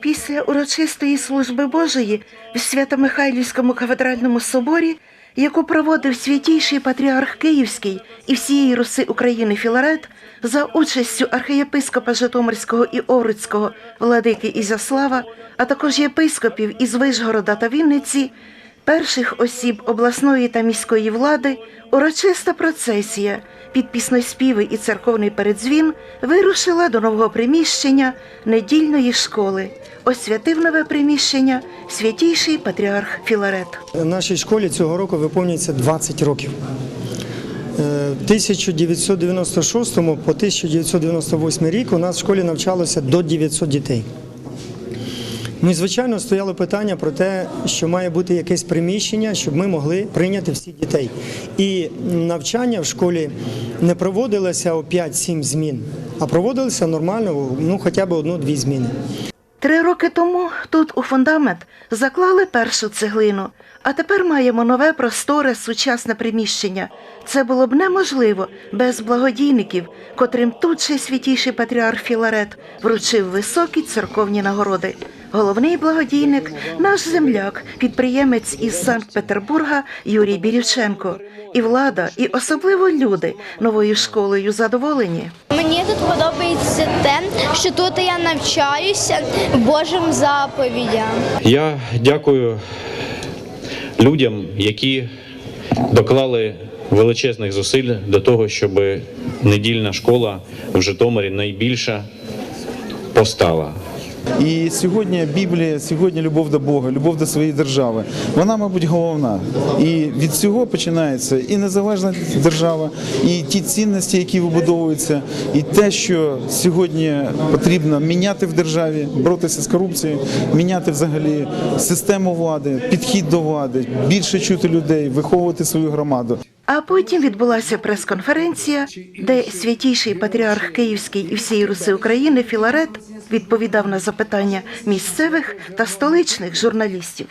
Після урочистої служби Божої в Свято-Михайлівському кафедральному соборі, яку проводив святійший патріарх Київський і всієї Руси України Філарет за участю архієпископа Житомирського і Овруцького владики Ізяслава, а також єпископів із Вишгорода та Вінниці, перших осіб обласної та міської влади, урочиста процесія під пісноспіви і церковний передзвін вирушила до нового приміщення недільної школи. Освятив нове приміщення святійший патріарх Філарет. Нашій школі цього року виповнюється 20 років. Е, 1996 по 1998 рік у нас в школі навчалося до 900 дітей. Ну і звичайно стояло питання про те, що має бути якесь приміщення, щоб ми могли прийняти всіх дітей. І навчання в школі не проводилося о 5-7 змін, а проводилося нормально, ну хоча б одну-дві зміни. Три роки тому тут у фундамент заклали першу цеглину, а тепер маємо нове просторе сучасне приміщення. Це було б неможливо без благодійників, котрим тут же святійший патріарх Філарет вручив високі церковні нагороди. Головний благодійник наш земляк, підприємець із Санкт-Петербурга Юрій Бірівченко. І влада, і особливо люди новою школою задоволені. Мені тут подобається те, що тут я навчаюся Божим заповідям. Я дякую людям, які доклали величезних зусиль до того, щоб недільна школа в Житомирі найбільша постала. І сьогодні Біблія, сьогодні любов до Бога, любов до своєї держави. Вона, мабуть, головна. І від цього починається і незалежна держава, і ті цінності, які вибудовуються, і те, що сьогодні потрібно міняти в державі, боротися з корупцією, міняти взагалі систему влади, підхід до влади, більше чути людей, виховувати свою громаду. А потім відбулася прес-конференція, де святійший патріарх Київський і всієї Руси України Філарет відповідав на запитання місцевих та столичних журналістів.